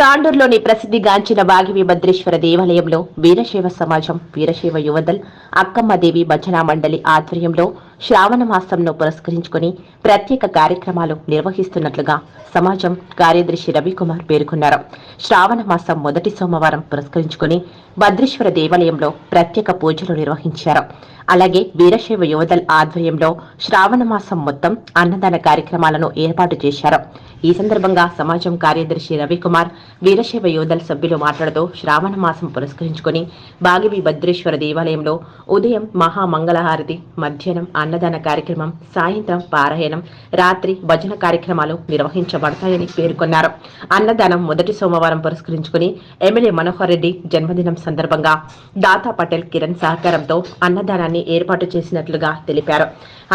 తాండూరులోని ప్రసిద్ధిగాంచిన వాగివి భద్రేశ్వర దేవాలయంలో వీరశైవ సమాజం వీరశైవ యువదల్ అక్కమ్మదేవి భజనా మండలి ఆధ్వర్యంలో శ్రావణ మాసంను పురస్కరించుకుని ప్రత్యేక కార్యక్రమాలు నిర్వహిస్తున్నట్లుగా సమాజం కార్యదర్శి రవికుమార్ పేర్కొన్నారు. శ్రావణ మాసం మొదటి సోమవారం పురస్కరించుకుని భద్రేశ్వర దేవాలయంలో ప్రత్యేక పూజలు నిర్వహించారు. అలాగే వీరశైవ యువదల్ ఆధ్వర్యంలో శ్రావణ మాసం మొత్తం అన్నదాన కార్యక్రమాలను ఏర్పాటు చేశారు. ఈ సందర్భంగా సమాజం కార్యదర్శి రవికుమార్ వీరశైవ యోధల్ సభ్యులు మాట్లాడుతూ శ్రావణ మాసం పురస్కరించుకుని బాగివి భద్రేశ్వర దేవాలయంలో ఉదయం మహామంగళహారతి మధ్యాహ్నం అన్నదాన కార్యక్రమం సాయంత్రం పారాయణం రాత్రి భజన కార్యక్రమాలు నిర్వహించబడతాయని పేర్కొన్నారు. అన్నదానం మొదటి సోమవారం పురస్కరించుకుని ఎమ్మెల్యే మనోహర్ రెడ్డి జన్మదినం సందర్భంగా దాతా పటేల్ కిరణ్ సహకారంతో అన్నదానాన్ని ఏర్పాటు చేసినట్లుగా తెలిపారు.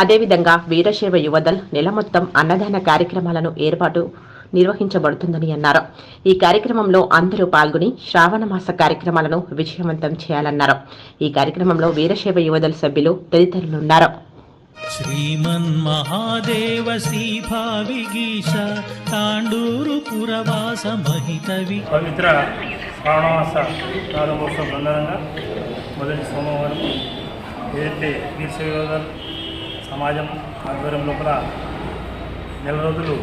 అదేవిధంగా వీరశైవ యువదల్ నెల మొత్తం అన్నదాన కార్యక్రమాలను ఏర్పాటు నిర్వహించబడుతుందని అన్నారు. ఈ కార్యక్రమంలో అందరూ పాల్గొని శ్రావణ మాస కార్యక్రమాలను విజయవంతం చేయాలన్నారు. ఈ కార్యక్రమంలో వీరశైవ యువదల సభ్యులు తదితరులున్నారు శ్రీమన్మహాదేవ గీష తాండూరు పురవాస మహితవి పవిత్ర శ్రావణమాస ప్రారంభోత్సవం సందర్భంగా మొదటి సోమవారం ఏదైతే వీరశైవదల్ సమాజం ఆధ్వర్యం లోపల నెల రోజులు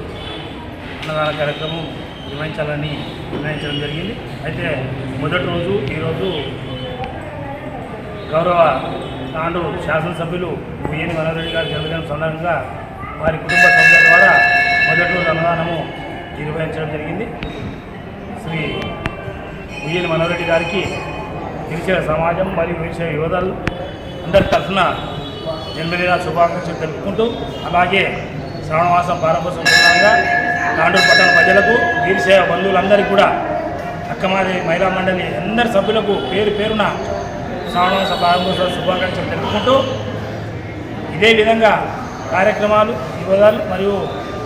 అన్నదాన కార్యక్రమం నిర్వహించాలని నిర్ణయించడం జరిగింది. అయితే మొదటి రోజు ఈరోజు గౌరవ నాడు శాసనసభ్యులు బియ్యని మనోరెడ్డి గారి జన్మదినం సందర్భంగా వారి కుటుంబ సభ్యుల ద్వారా మొదటి రోజు అన్నదానము నిర్వహించడం జరిగింది. శ్రీ బియ్యని మనోరెడ్డి గారికి గిరిజన సమాజం మరియు గిరిజన యువతలు అందరి తరఫున జన్మదిన శుభాకాంక్షలు తెలుపుకుంటూ అలాగే శ్రావణమాసం ప్రారంభోత్సవం సందర్భంగా తాండూరు పట్టణ ప్రజలకు వీరిశే బంధువులందరికీ కూడా అక్కమాది మహిళా మండలి అందరి సభ్యులకు పేరు పేరున శ్రావణమాస ప్రారంభోత్సవ శుభాకాంక్షలు తెలుపుకుంటూ ఇదే విధంగా కార్యక్రమాలు వివాదాలు మరియు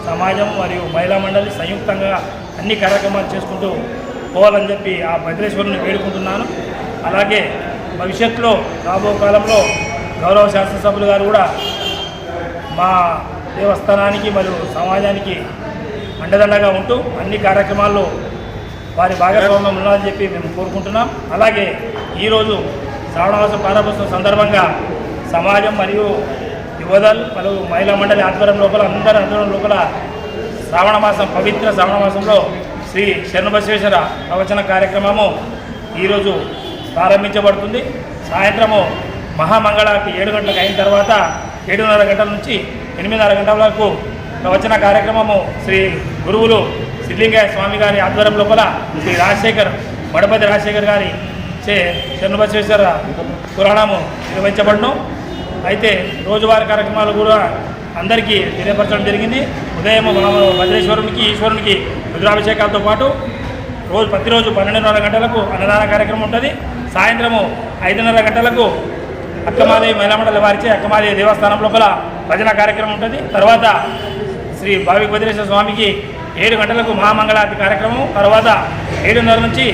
సమాజం మరియు మహిళా మండలి సంయుక్తంగా అన్ని కార్యక్రమాలు చేసుకుంటూ పోవాలని చెప్పి ఆ భద్రేశ్వరుని వేడుకుంటున్నాను. అలాగే భవిష్యత్తులో రాబో కాలంలో గౌరవ శాసనసభ్యులు గారు కూడా మా దేవస్థానానికి మరియు సమాజానికి అండదండగా ఉంటూ అన్ని కార్యక్రమాల్లో వారి భాగస్వామ్యం ఉండాలని చెప్పి మేము కోరుకుంటున్నాం. అలాగే ఈరోజు శ్రావణమాసం ప్రారంభోత్సవం సందర్భంగా సమాజం మరియు యువదల్ పలు మహిళా మండలి ఆధ్వర్యం లోపల అందరి ఆధ్వర్యం లోపల శ్రావణ మాసం పవిత్ర శ్రావణ మాసంలో శ్రీ శరణబసవేశ్వర ప్రవచన కార్యక్రమము ఈరోజు ప్రారంభించబడుతుంది. సాయంత్రము మహామంగళాకి ఏడు గంటలకు అయిన తర్వాత ఏడున్నర గంటల నుంచి ఎనిమిదిన్నర గంటల వరకు ప్రవచన కార్యక్రమము శ్రీ గురువులు సిద్ధింగయ్య స్వామి గారి ఆధ్వర్యం లోపల శ్రీ రాజశేఖర్ మడపతి రాజశేఖర్ గారి చే శరణబసవేశ్వర పురాణము నిర్వహించబడను. అయితే రోజువారీ కార్యక్రమాలు కూడా అందరికీ తెలియపరచడం జరిగింది. ఉదయం భద్రేశ్వరునికి ఈశ్వరునికి రుద్రాభిషేకాలతో పాటు రోజు ప్రతిరోజు పన్నెండున్నర గంటలకు అన్నదాన కార్యక్రమం ఉంటుంది. సాయంత్రము ఐదున్నర గంటలకు అక్కమాదేవి మహిళామండలి వారిచే అక్కమాదేవి దేవస్థానం లోపల భజన కార్యక్రమం ఉంటుంది. తర్వాత శ్రీ భావి భద్రేశ్వర స్వామికి ఏడు గంటలకు మహామంగళాది కార్యక్రమం తర్వాత ఏడున్నర నుంచి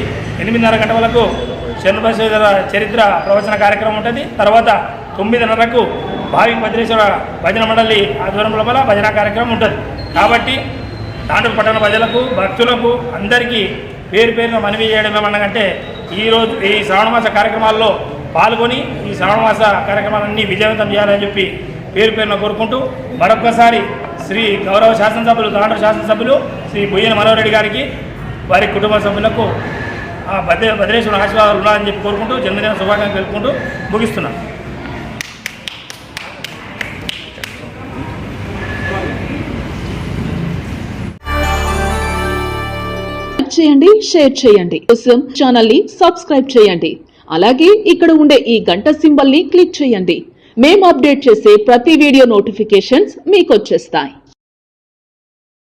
ఎనిమిదిన్నర గంటల వరకు శరణబసేశ్వర చరిత్ర ప్రవచన కార్యక్రమం ఉంటుంది. తర్వాత తొమ్మిదిన్నరకు భావి భద్రేశ్వర భజన మండలి ఆధ్వర్యం లోపల భజన కార్యక్రమం ఉంటుంది. కాబట్టి తాండూరు పట్టణ ప్రజలకు భక్తులకు అందరికీ పేరు పేరున మనవి చేయడం ఏమన్నాకంటే ఈరోజు ఈ శ్రావణమాస కార్యక్రమాల్లో పాల్గొని ఈ శ్రావణమాస కార్యక్రమాలన్నీ విజయవంతం చేయాలని చెప్పి పేరు పేరున కోరుకుంటూ మరొకసారి శ్రీ గౌరవ శాసనసభ్యులు తాండ్ర శాసనసభ్యులు శ్రీ బొయ్యన మనోహరెడ్డి గారికి వారి కుటుంబ సభ్యులకు భద్ర భద్రేశ్వర ఆశీర్వాదాలు ఉండాలని చెప్పి కోరుకుంటూ జన్మదిన శుభాకాంక్షలు తెలుపుకుంటూ ముగిస్తున్నాను చేయండి షేర్ చేయండి. కోసం ఛానల్ని సబ్స్క్రైబ్ చేయండి. అలాగే ఇక్కడ ఉండే ఈ గంట సింబల్ని క్లిక్ చేయండి. మేము అప్డేట్ చేసే ప్రతి వీడియో నోటిఫికేషన్స్ మీకు వచ్చేస్తాయి.